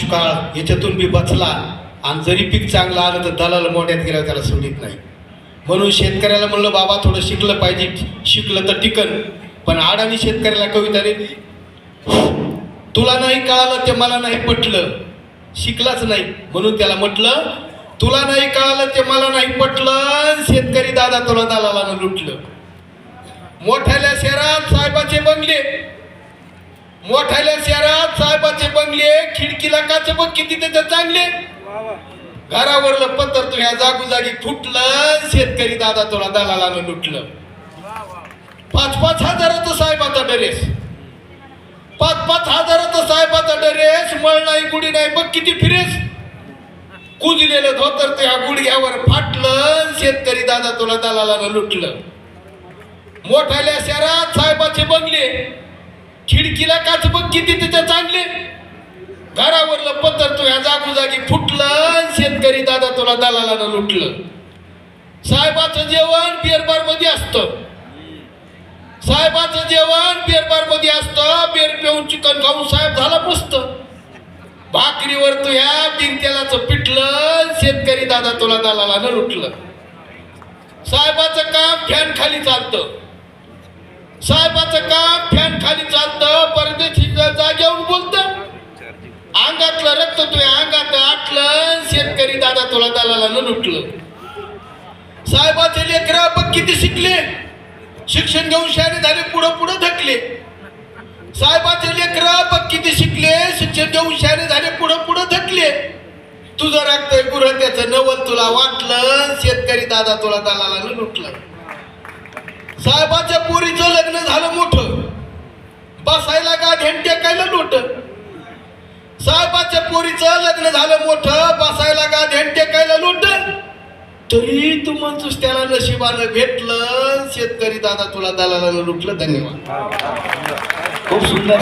दुष्काळ याच्यातून बी बचला. आणि जरी पीक चांगलं आलं तर दलाल मोठ्यात गेल्यावर त्याला सोडित नाही. म्हणून शेतकऱ्याला म्हणलं बाबा थोडं शिकलं पाहिजे. शिकलं तर टिकन. पण आडानी शेतकऱ्याला कविता तुला नाही कळालं ते मला नाही पटलं. शिकलाच नाही. म्हणून त्याला म्हटलं तुला नाही कळालं ते मला नाही पटलं. शेतकरी दादा तुला दलालानं लुटलं. मोठ्याल्या शहरात साहेबाचे बंगले मोठ्याल्या शहरात साहेबाचे बंगले खिडकीला काच बघ किती त्याच्यात चांगले. घरावरलं पत्र तू ह्या जागोजागी फुटलं शेतकरी दादा तुला दलालानं लुटलं. पाच पाच हजाराचं साहेबाचा ड्रेस. पाच पाच हजाराचा साहेबाचा ड्रेस मळ नाही गुढी नाही बघ किती फिरेस. कुजलेलं धोतर त्या गुडघ्यावर फाटलं शेतकरी दादा तुला दलालानं लुटलं. मोठ्याल्या शहरात खिडकीला काच बघ किती त्याच्या चांगले. घरावरलं पत्र तू ह्या जागोजागी फुटलं शेतकरी दादा तुला दलालानं लुटलं. साहेबाचं जेवण बिअरबारमध्ये असतं. साहेबाचं जेवण बिअरबारमध्ये असतं बिअर पिऊन चिकन खाऊन साहेब झाला मस्त. भाकरीवर तू ह्या बिनतेलाचं पिटलं शेतकरी दादा तुला दलालानं लुटलं. साहेबाचं काम फॅन खाली चालतं. साहेबाचं काम फॅन खाली चालतं परदेशी जागेवर बोलतं. अंगातलं रक्त तुझ्या अंगात आटलं शेतकरी दादा तुला दलालानं लुटलं. साहेबाचे लेकर बघ किती शिकले? शिक्षण घेऊन शाळे झाले पुढं पुढं थकले साहेबाचे लेकर बघ किती शिकले? शिक्षण घेऊन शाळे झाले पुढं पुढं थकले तुझं रक्त गुरं त्याचं नवल तुला वाटलं शेतकरी दादा तुला दलालानं लुटलं. साहेबाच्या पोरीचं लग्न झालं मोठं. बसायला का टेकायला लोट साहेबाच्या पोरीचं लग्न झालं मोठं बसायला का टेकायला लोट तरी तू म्हणतोस त्याला नशिबानं भेटलं शेतकरी दादा तुला दलालानं लुटलं धन्यवाद. खूप सुंदर